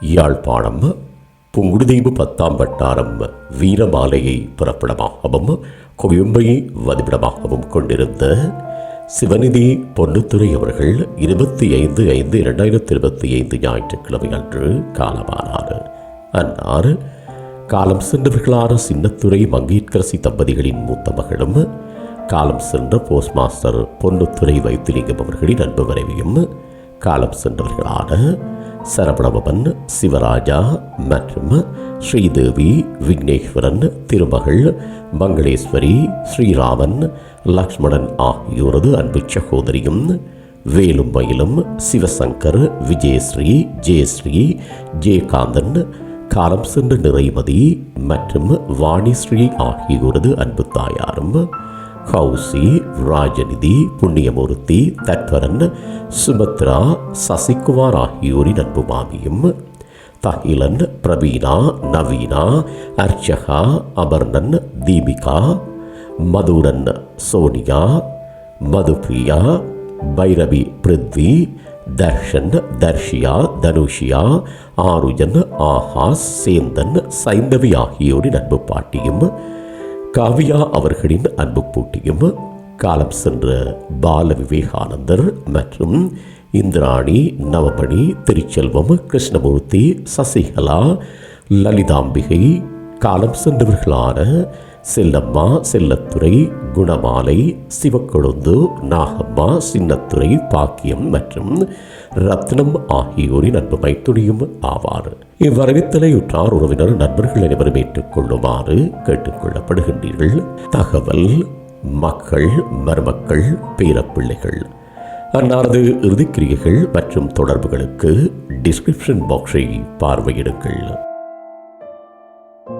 யாழ்ப்பாணம் புங்குடுதீவு பத்தாம் வட்டாரம் வீரமாலையை புறப்படமாகவும் கொழும்பை வதிவிடமாகவும் கொண்டிருந்த சிவநிதி பொன்னுத்துறை அவர்கள் இருபத்தி ஐந்து ஐந்து இரண்டாயிரத்தி இருபத்தி ஐந்து ஞாயிற்றுக்கிழமை அன்று காலமானார். அன்னார் காலம் சென்றவர்களான சின்னத்துறை மங்கேற்கரசி தம்பதிகளின் மூத்த மகளும் காலம் சென்ற போஸ்ட் மாஸ்டர் பொன்னுத்துறை வைத்திலிங்கம் அவர்களின் அன்பு வரைவையும் காலம் சென்றவர்களான சரவணபவன் சிவராஜா மற்றும் ஸ்ரீதேவி விக்னேஸ்வரன் திருமகள் மங்களேஸ்வரி ஸ்ரீராமன் லக்ஷ்மணன் ஆகியோரது அன்பு சகோதரியும் வேலும் மயிலும் சிவசங்கர் விஜயஸ்ரீ ஜெயஸ்ரீ ஜெயகாந்தன் காலம் சென்ற நிறைமதி மற்றும் வாணிஸ்ரீ ஆகியோரது அன்பு தாயாரும் கௌசி ராஜநிதி புண்ணியமூர்த்தி தட்வரன் சுமத்ரா சசிகுமார் ஆகியோரின் அன்பு மாமியும் தகிலன் பிரவீனா நவீனா அர்ச்சகா அபர்ணன் தீபிகா மதுரன் சோனியா மதுபிரியா பைரவி பிருத்வி தர்ஷன் தர்ஷியா தனுஷியா ஆருஜன் ஆஹாஸ் சேந்தன் சைந்தவி ஆகியோரின் அன்பு பாட்டியும் காவியா அவர்களின் அன்பு பூட்டியும் காலம் சென்ற பால விவேகானந்தர் மற்றும் இந்திராணி நவமணி திருச்செல்வம் கிருஷ்ணமூர்த்தி சசிகலா லலிதாம்பிகை காலம் சென்றவர்களான செல்லம்மா செல்லத்துறை குணமாலை சிவக்கொழுந்து நாகம்மா சின்னத்துறை பாக்கியம் மற்றும் ரத்னம் ஆகியோரின் அன்பு மைத்துணியும் ஆவார். இவ்வரவித்தலை உற்றார் உறவினர் நண்பர்கள் அனைவரும் ஏற்றுக்கொள்ளுமாறு கேட்டுக்கொள்ளப்படுகின்றீர்கள். தகவல் மக்கள் மருமக்கள் பேரப்பிள்ளைகள். அன்னாரது இறுதிக்கிரியைகள் மற்றும் தொடர்புகளுக்கு டிஸ்கிரிப்ஷன் பாக்ஸை பார்வையிடுங்கள்.